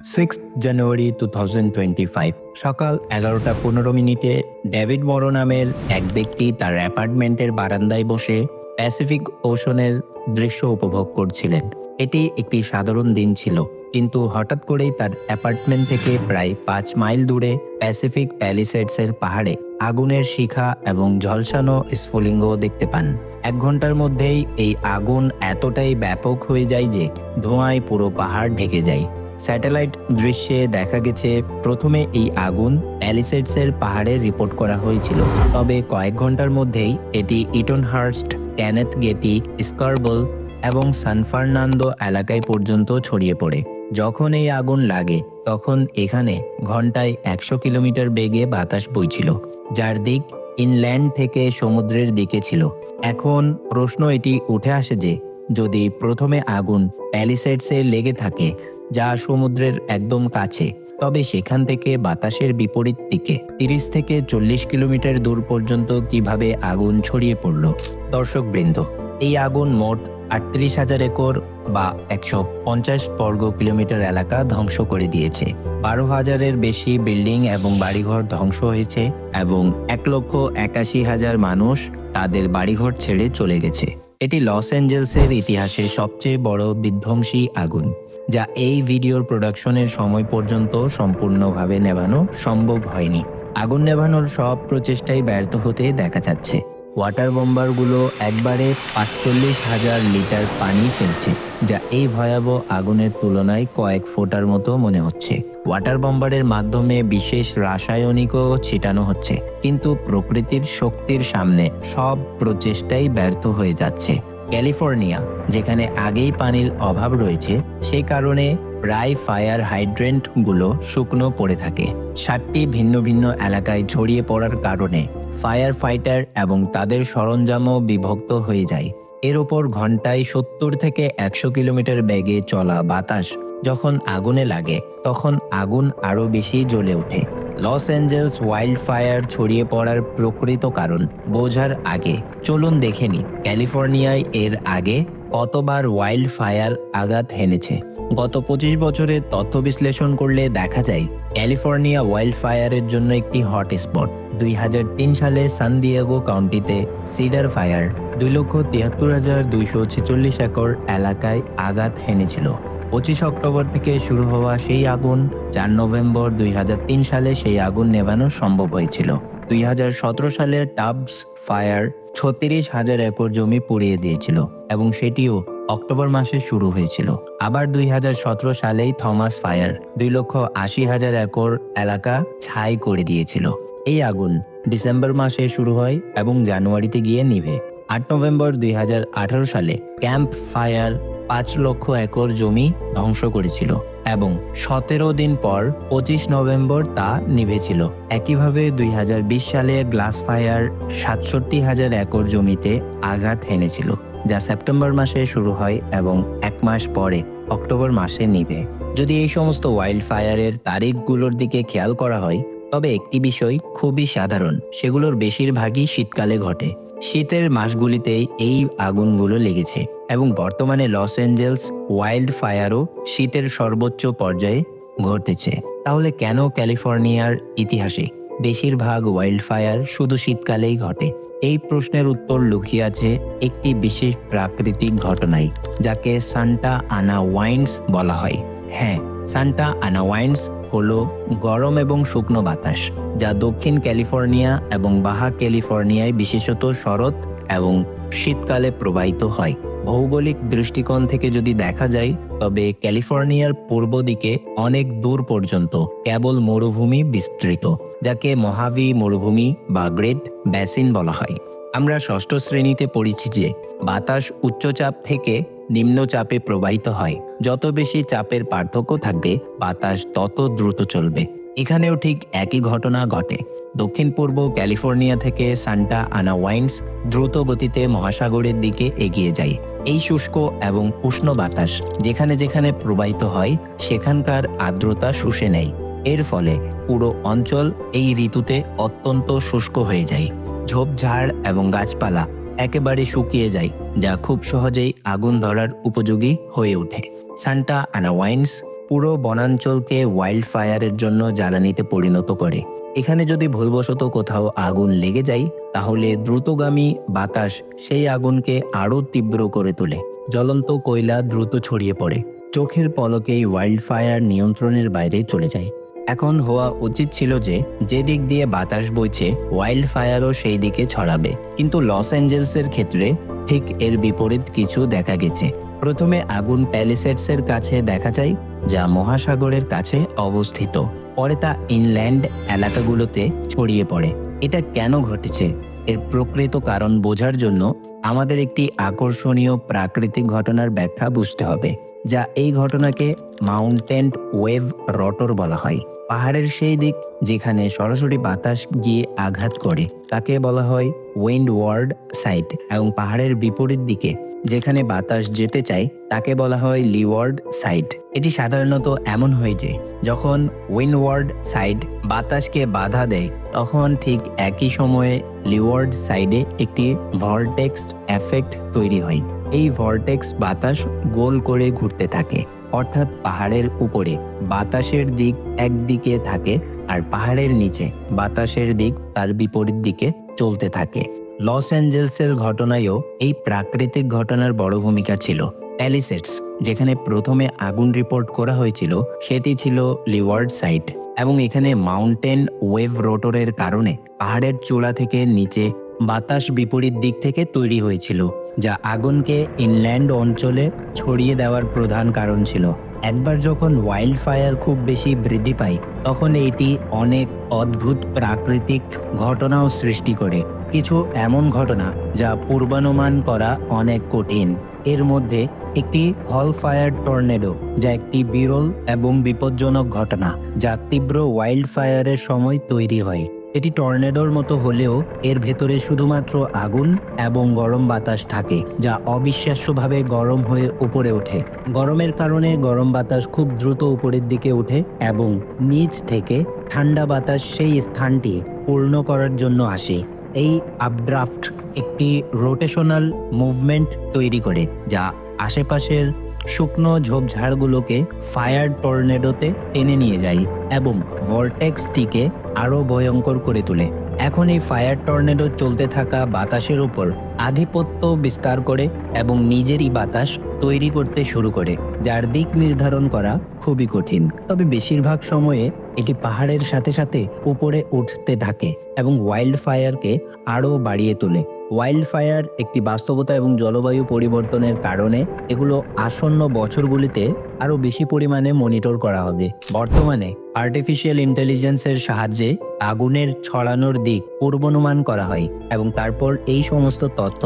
Six January two thousand twenty five সকাল এগারোটা পনেরো মিনিটে ডেভিড মরো নামের এক ব্যক্তি তার অ্যাপার্টমেন্টের বারান্দায় বসে প্যাসিফিক ওশনের দৃশ্য উপভোগ করছিলেন। এটি একটি সাধারণ দিন ছিল, কিন্তু হঠাৎ করেই তার অ্যাপার্টমেন্ট থেকে প্রায় পাঁচ মাইল দূরে প্যাসিফিক প্যালিসেডসের পাহাড়ে আগুনের শিখা এবং ঝলসানো স্ফুলিঙ্গ দেখতে পান। এক ঘণ্টার মধ্যেই এই আগুন এতটাই ব্যাপক হয়ে যায় যে ধোঁয়ায় পুরো পাহাড় ঢেকে যায়। স্যাটেলাইট দৃশ্যে দেখা গেছে, প্রথমে এই আগুন অ্যালিসেটসের পাহাড়ে রিপোর্ট করা হয়েছিল। তবে কয়েক ঘণ্টার মধ্যেই এটি ইটনহার্স্ট, ক্যানেথ গেটি স্কারবল এবং সান ফার্নান্দো এলাকায় পর্যন্ত ছড়িয়ে পড়ে। যখন এই আগুন লাগে, তখন এখানে ঘন্টায় একশো কিলোমিটার বেগে বাতাস বইছিল, যার দিক ইনল্যান্ড থেকে সমুদ্রের দিকে ছিল। এখন প্রশ্ন এটি উঠে আসে যে, যদি প্রথমে আগুন প্যালিসেডসে লেগে থাকে যা সমুদ্রের একদম কাছে। তবে সেখান থেকে বাতাসের বিপরীত দিকে। তিরিশ থেকে চল্লিশ কিলোমিটার দূর পর্যন্ত কীভাবে আগুন ছড়িয়ে পড়ল? দর্শকবৃন্দ এই আগুন মোট আটত্রিশ হাজার একর বা একশো পঞ্চাশ বর্গ কিলোমিটার এলাকা ধ্বংস করে দিয়েছে। বারো হাজারের বেশি বিল্ডিং এবং বাড়িঘর ধ্বংস হয়েছে এবং এক লক্ষ একাশি হাজার মানুষ তাদের বাড়িঘর ছেড়ে চলে গেছে। এটি লস অ্যাঞ্জেলসের ইতিহাসে সবচেয়ে বড় বিধ্বংসী আগুন, যা এই ভিডিওর প্রোডাকশনের সময় পর্যন্ত সম্পূর্ণভাবে নেভানো সম্ভব হয়নি। আগুন নেভানোর সব প্রচেষ্টাই ব্যর্থ হতে দেখা যাচ্ছে। ওয়াটার বোম্বারগুলো একবারে আটচল্লিশ হাজার লিটার পানি ফেলছে, যা এই ভয়াবহ আগুনের তুলনায় কয়েক ফোটার মতো মনে হচ্ছে। ওয়াটার বম্বারের মাধ্যমে বিশেষ রাসায়নিকও ছিটানো হচ্ছে, কিন্তু প্রকৃতির শক্তির সামনে সব প্রচেষ্টাই ব্যর্থ হয়ে যাচ্ছে। ক্যালিফোর্নিয়া, যেখানে আগেই পানির অভাব রয়েছে, সেই কারণে প্রায় ফায়ার হাইড্রেন্টগুলো শুকনো পড়ে থাকে। সাতটি ভিন্ন ভিন্ন এলাকায় ছড়িয়ে পড়ার কারণে ফায়ার ফাইটার এবং তাদের সরঞ্জামও বিভক্ত হয়ে যায়। এর ওপর ঘন্টায় সত্তর থেকে একশো কিলোমিটার বেগে চলা বাতাস যখন আগুনে লাগে, তখন আগুন আরও বেশি জ্বলে ওঠে। লস অ্যাঞ্জেলস ওয়াইল্ড ফায়ার ছড়িয়ে পড়ার প্রকৃত কারণ বোঝার আগে। চলুন দেখে নি ক্যালিফোর্নিয়ায় এর আগে কতবার ওয়াইল্ড ফায়ার আঘাত হেনেছে। গত পঁচিশ বছরের তথ্য বিশ্লেষণ করলে দেখা যায়, ক্যালিফোর্নিয়া ওয়াইল্ড ফায়ারের জন্য একটি হট স্পট দুই হাজার তিন সালে সান দিয়েগো কাউন্টিতে সিডার ফায়ার দুই লক্ষ তিয়াত্তর হাজার দুইশো ছেচল্লিশ একর এলাকায় আঘাত হেনেছিল। পঁচিশ অক্টোবর থেকে শুরু হওয়া সেই আগুন, চার নভেম্বর দুই হাজার তিন সালে সেই আগুন নেভানো সম্ভব হয়েছিল। দুই হাজার সতেরো সালে টাবস ফায়ার ছত্রিশ হাজার একর জমি পুড়িয়ে দিয়েছিল এবং সেটিও অক্টোবর মাসে শুরু হয়েছিল। আবার দুই হাজার সতেরো সালেই থমাস ফায়ার দুই লক্ষ আশি হাজার একর এলাকা ছাই করে দিয়েছিল। এই আগুন ডিসেম্বর মাসে শুরু হয় এবং জানুয়ারিতে গিয়ে নিভে। আট নভেম্বর দুই হাজার আঠারো সালে ক্যাম্প ফায়ার পাঁচ লক্ষ একর জমি ধ্বংস করেছিল এবং সতেরো দিন পর পঁচিশ নভেম্বর তা নিভেছিল। একইভাবে দুই হাজার বিশ সালে গ্লাস ফায়ার সাতষট্টি হাজার একর জমিতে আঘাত হেনেছিল, যা সেপ্টেম্বর মাসে শুরু হয় এবং এক মাস পরে অক্টোবর মাসে নিবে যদি এই সমস্ত ওয়াইল্ড ফায়ারের তারিখগুলোর দিকে খেয়াল করা হয়, তবে একটি বিষয় খুবই সাধারণ, সেগুলোর বেশিরভাগই শীতকালে ঘটে। শীতের মাসগুলিতেই এই আগুনগুলো লেগেছে এবং বর্তমানে লস অ্যাঞ্জেলস ওয়াইল্ড ফায়ারও শীতের সর্বোচ্চ পর্যায়ে ঘটেছে। তাহলে কেন ক্যালিফোর্নিয়ার ইতিহাসে বেশিরভাগ ওয়াইল্ড ফায়ার শুধু শীতকালেই ঘটে? এই প্রশ্নের উত্তর লুকিয়ে আছে একটি বিশেষ প্রাকৃতিক ঘটনায়, যাকে সান্টা আনা ওয়াইন্স বলা হয়। হ্যাঁ সান্টা আনা ওয়াইন্স হলো গরম এবং শুকনো বাতাস, যা দক্ষিণ ক্যালিফোর্নিয়া এবং বাহা ক্যালিফোর্নিয়ায় বিশেষত শরৎ এবং শীতকালে প্রবাহিত হয়। ভৌগোলিক দৃষ্টিকোণ থেকে যদি দেখা যায়, তবে ক্যালিফোর্নিয়ার পূর্ব দিকে অনেক দূর পর্যন্ত কেবল মরুভূমি বিস্তৃত, যাকে মহাবি মরুভূমি বা গ্রেট ব্যাসিন বলা হয়। আমরা ষষ্ঠ শ্রেণীতে পড়েছি যে বাতাস উচ্চচাপ থেকে নিম্নচাপে প্রবাহিত হয়। যত বেশি চাপের পার্থক্য থাকবে, বাতাস তত দ্রুত চলবে। এখানেও ঠিক একই ঘটনা ঘটে। দক্ষিণ পূর্ব ক্যালিফোর্নিয়া থেকে সান্টা আনা ওয়াইন্স দ্রুত গতিতে মহাসাগরের দিকে এগিয়ে যায়। এই শুষ্ক এবং উষ্ণ বাতাস যেখানে যেখানে প্রবাহিত হয়, সেখানকার আর্দ্রতা শুষে নেয়। এর ফলে পুরো অঞ্চল এই ঋতুতে অত্যন্ত শুষ্ক হয়ে যায়। ঝোপঝাড় এবং গাছপালা একেবারে শুকিয়ে যায়, যা খুব সহজেই আগুন ধরার উপযোগী হয়ে ওঠে। সান্টা আনা ওয়াইন্স পুরো বনাঞ্চলকে ওয়াইল্ড ফায়ারের জন্য জ্বালানিতে পরিণত করে। এখানে যদি ভুলবশত কোথাও আগুন লেগে যায়, তাহলে দ্রুতগামী বাতাস সেই আগুনকে আরও তীব্র করে তোলে। জ্বলন্ত কয়লা দ্রুত ছড়িয়ে পড়ে। চোখের পলকেই ওয়াইল্ড ফায়ার নিয়ন্ত্রণের বাইরে চলে যায়। এখন হওয়া উচিত ছিল যে যে দিক দিয়ে বাতাস বইছে ওয়াইল্ড ফায়ারও সেই দিকে ছড়াবে। কিন্তু লস অ্যাঞ্জেলসের ক্ষেত্রে ঠিক এর বিপরীত কিছু দেখা গেছে। প্রথমে আগুন প্যালিসেটসের কাছে দেখা যায়, যা মহাসাগরের কাছে অবস্থিত। পরে তা ইনল্যান্ড এলাকাগুলোতে ছড়িয়ে পড়ে। এটা কেন ঘটেছে? এর প্রকৃত কারণ বোঝার জন্য আমাদের একটি আকর্ষণীয় প্রাকৃতিক ঘটনার ব্যাখ্যা বুঝতে হবে, যা এই ঘটনাকে মাউন্টেন ওয়েভ রটর বলা হয়। পাহাড়ের সেই দিক যেখানে সরাসরি বাতাস গিয়ে আঘাত করে, তাকে বলা হয় উইন্ড ওয়ার্ড সাইড এবং পাহাড়ের বিপরীত দিকে যেখানে বাতাস যেতে চায়, তাকে বলা হয় লিওয়ার্ড সাইড এটি সাধারণত এমন হয় যে, যখন উইনওয়ার্ড সাইড বাতাসকে বাধা দেয়, তখন ঠিক একই সময়ে লিওয়ার্ড সাইডে একটি ভরটেক্স এফেক্ট তৈরি হয়। এই ভরটেক্স বাতাস গোল করে ঘুরতে থাকে। অর্থাৎ পাহাড়ের উপরে। বাতাসের দিক একদিকে থাকে আর পাহাড়ের নিচে। বাতাসের দিক তার বিপরীত দিকে চলতে থাকে। লস অ্যাঞ্জেলসের ঘটনায়ও এই প্রাকৃতিক ঘটনার বড় ভূমিকা ছিল। প্যালিসেটস যেখানে প্রথমে আগুন রিপোর্ট করা হয়েছিল, সেটি ছিল লিওয়ার্ড সাইট এবং এখানে মাউন্টেন ওয়েভ রোটরের কারণে পাহাড়ের চূড়া থেকে নিচে বাতাস বিপরীত দিক থেকে তৈরি হয়েছিল। যা আগুনকে ইনল্যান্ড অঞ্চলে ছড়িয়ে দেওয়ার প্রধান কারণ ছিল। একবার যখন ওয়াইল্ড ফায়ার খুব বেশি বৃদ্ধি পায়, তখন এটি অনেক অদ্ভুত প্রাকৃতিক ঘটনাও সৃষ্টি করে। কিছু এমন ঘটনা যা পূর্বানুমান করা অনেক কঠিন। এর মধ্যে একটি হল ফায়ার টর্নেডো, যা একটি বিরল এবং বিপজ্জনক ঘটনা, যা তীব্র ওয়াইল্ড ফায়ারের সময় তৈরি হয়। এটি টর্নেডোর মতো হলেও এর ভেতরে শুধুমাত্র আগুন এবং গরম বাতাস থাকে, যা অবিশ্বাস্যভাবে গরম হয়ে উপরে ওঠে। গরমের কারণে গরম বাতাস খুব দ্রুত উপরের দিকে ওঠে এবং নিচ থেকে ঠান্ডা বাতাস সেই স্থানটি পূর্ণ করার জন্য আসে। এই আপড্রাফট একটি রোটেশনাল মুভমেন্ট তৈরি করে, যা আশেপাশের শুকনো ঝোপঝাড়গুলোকে ফায়ার টর্নেডোতে টেনে নিয়ে যায় এবং ভর্টেক্সটিকে আরও ভয়ঙ্কর করে তোলে। এখন এই ফায়ার টর্নেডো চলতে থাকা বাতাসের উপর আধিপত্য বিস্তার করে এবং নিজেরই বাতাস তৈরি করতে শুরু করে, যার দিক নির্ধারণ করা খুবই কঠিন। তবে বেশিরভাগ সময়ে এটি পাহাড়ের সাথে সাথে উপরে উঠতে থাকে এবং ওয়াইল্ড ফায়ারকে আরও বাড়িয়ে তোলে। ওয়াইল্ড ফায়ার একটি বাস্তবতা এবং জলবায়ু পরিবর্তনের কারণে এগুলো আসন্ন বছরগুলিতে আরও বেশি পরিমাণে মনিটর করা হবে। বর্তমানে আর্টিফিশিয়াল ইন্টেলিজেন্সের সাহায্যে আগুনের ছড়ানোর দিক পূর্বানুমান করা হয় এবং তারপর এই সমস্ত তথ্য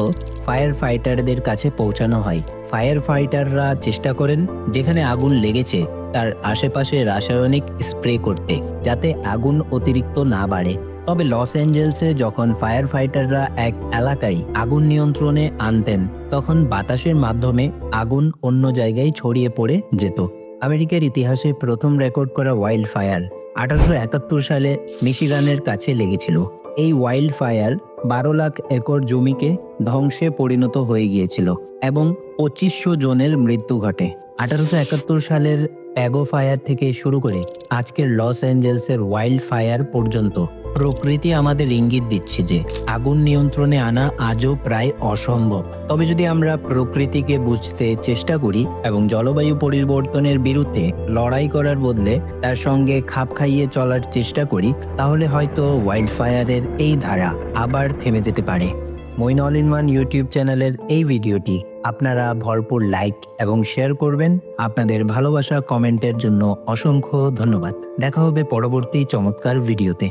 ফায়ার ফাইটারদের কাছে পৌঁছানো হয়। ফায়ার ফাইটাররা চেষ্টা করেন যেখানে আগুন লেগেছে তার আশেপাশে রাসায়নিক স্প্রে করতে, যাতে আগুন অতিরিক্ত না বাড়ে। তবে লস অ্যাঞ্জেলসে যখন ফায়ার ফাইটাররা এক এলাকায় আগুন নিয়ন্ত্রণে আনতেন, তখন বাতাসের মাধ্যমে আগুন অন্য জায়গায় ছড়িয়ে পড়ে যেত। আমেরিকার ইতিহাসে প্রথম রেকর্ড করা ওয়াইল্ড ফায়ার আঠারোশো একাত্তর সালে মিশিগানের কাছে লেগেছিল। এই ওয়াইল্ড ফায়ার বারো লাখ একর জমিকে ধ্বংসে পরিণত হয়ে গিয়েছিল এবং পঁচিশশো জনের মৃত্যু ঘটে। আঠারোশো একাত্তর সালের প্যাগো ফায়ার থেকে শুরু করে আজকের লস অ্যাঞ্জেলসের ওয়াইল্ড ফায়ার পর্যন্ত প্রকৃতি আমাদের ইঙ্গিত দিচ্ছে যে আগুন নিয়ন্ত্রণে আনা আজও প্রায় অসম্ভব। তবে যদি আমরা প্রকৃতিকে বুঝতে চেষ্টা করি এবং জলবায়ু পরিবর্তনের বিরুদ্ধে লড়াই করার বদলে তার সঙ্গে খাপ খাইয়ে চলার চেষ্টা করি, তাহলে হয়তো ওয়াইল্ড ফায়ারের এই ধারা আবার থেমে যেতে পারে। Moin all in one YouTube চ্যানেলের এই ভিডিওটি আপনারা ভরপুর লাইক এবং শেয়ার করবেন। আপনাদের ভালোবাসা কমেন্টের জন্য অসংখ্য ধন্যবাদ। দেখা হবে পরবর্তী চমৎকার ভিডিওতে।